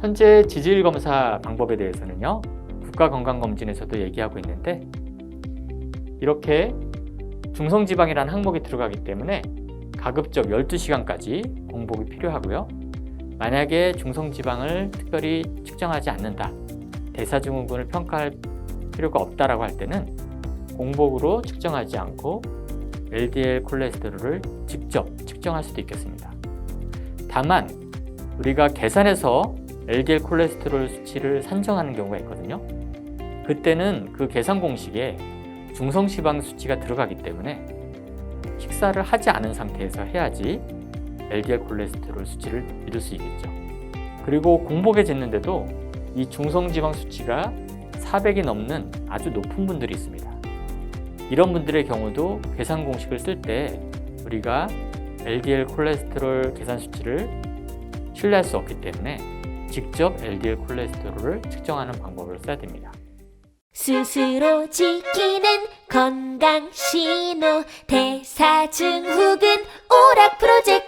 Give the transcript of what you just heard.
현재 지질 검사 방법에 대해서는요. 국가건강검진에서도 얘기하고 있는데 이렇게 중성지방이라는 항목이 들어가기 때문에 가급적 12시간까지 공복이 필요하고요. 만약에 중성지방을 특별히 측정하지 않는다. 대사증후군을 평가할 필요가 없다라고 할 때는 공복으로 측정하지 않고 LDL 콜레스테롤을 직접 측정할 수도 있겠습니다. 다만 우리가 계산해서 LDL 콜레스테롤 수치를 산정하는 경우가 있거든요. 그때는 그 계산 공식에 중성지방 수치가 들어가기 때문에 식사를 하지 않은 상태에서 해야지 LDL 콜레스테롤 수치를 이룰 수 있겠죠. 그리고 공복에 쟀는데도 이 중성지방 수치가 400이 넘는 아주 높은 분들이 있습니다. 이런 분들의 경우도 계산 공식을 쓸 때 우리가 LDL 콜레스테롤 계산 수치를 신뢰할 수 없기 때문에 직접 LDL 콜레스테롤을 측정하는 방법을 써야 됩니다. 스스로 지키는 건강 신호 대사증후군 오락 프로젝트